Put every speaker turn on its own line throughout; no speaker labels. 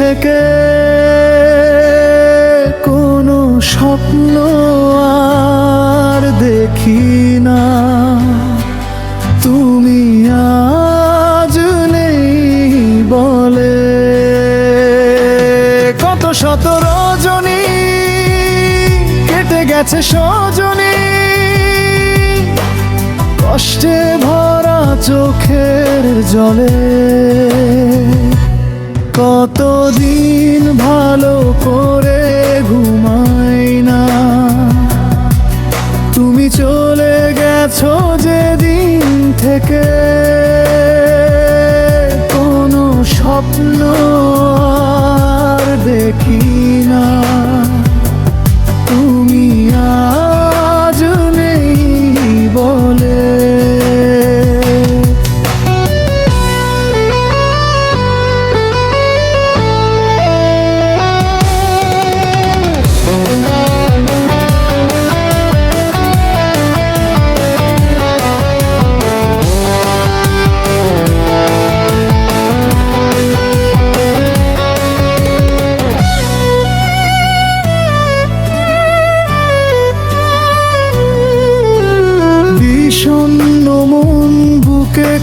থেকে কোনো স্বপ্ন আর দেখি না। তুমি আজ নেই বলে। কত শত রজনী কেটে গেছে সজনী। কষ্টে ভরা চোখের জলে। কতদিন ভালো করে ঘুমাই না? তুমি চলে গেছো যেদিন থেকে। কোনো স্বপ্ন আর দেখি না।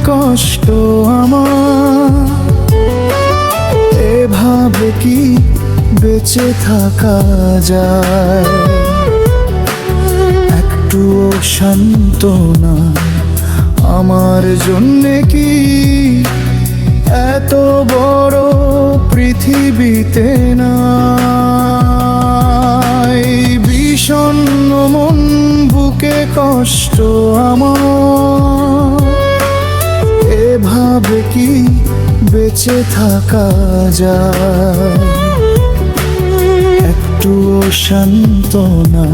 কষ্ট আমার। এভাবে কি বেঁচে থাকা যায়? একটুও শান্ত না আমার জন্যে কি এত বড় পৃথিবীতে না বিষণ্ণ মন, বুকে কষ্ট আমার। বেঁচে থাকা যায়। একটু শান্ত না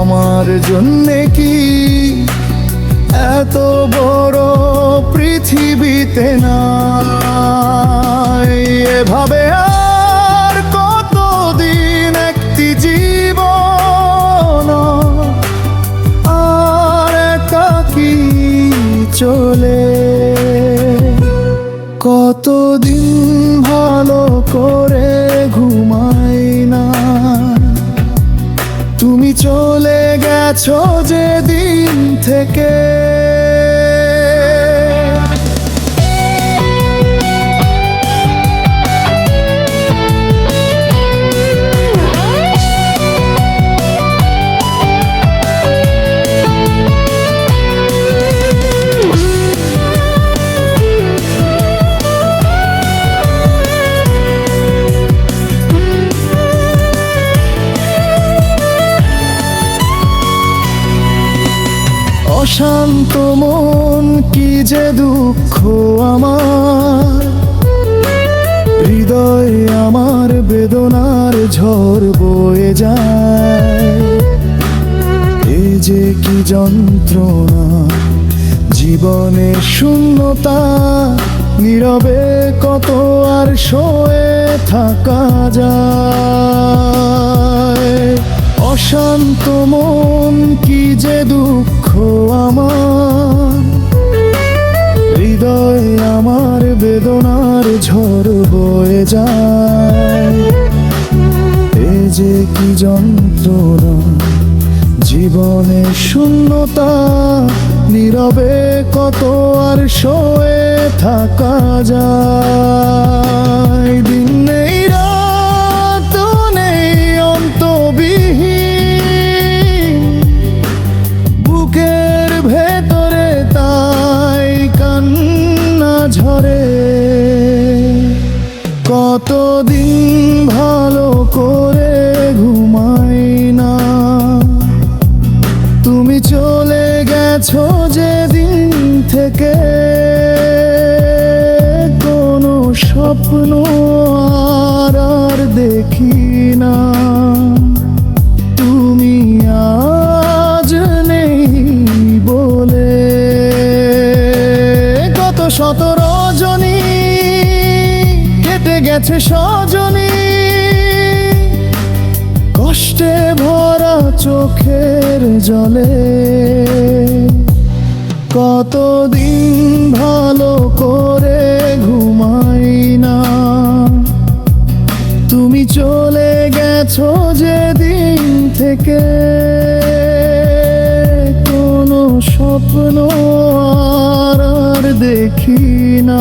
আমার জন্যে কি? এত বড় পৃথিবীতে না এভাবে আর কতদিন ভালো করে ঘুমাই না? তুমি চলে গেছো যেদিন থেকে। অশান্ত মন কি যে দুঃখ আমার। হৃদয় আমার বেদনার ঝড় বয়ে যায়। এ যে কি যন্ত্রণা জীবনের শূন্যতা, নীরবে কত আর সয়ে থাকা যায়। অশান্ত মন, কি যে দুঃখ আমার। হৃদয় আমার বেদনার ঝড় বয়ে যায়। এ যে কি যন্ত্রণা, জীবনে শূন্যতা, নীরবে কত আর সয়ে থাকা যায়। ঝরে কতদিন ভালো করে ঘুমাই না। তুমি চলে গেছো যেদিন থেকে। কোনো স্বপ্ন আর দেখি না। শত রজনী কেটে গেছে সজনী। কষ্টে ভরা চোখের জলে। কতদিন ভালো করে ঘুমাই না। তুমি চলে গেছো যেদিন থেকে। কোনো স্বপ্ন দেখি না।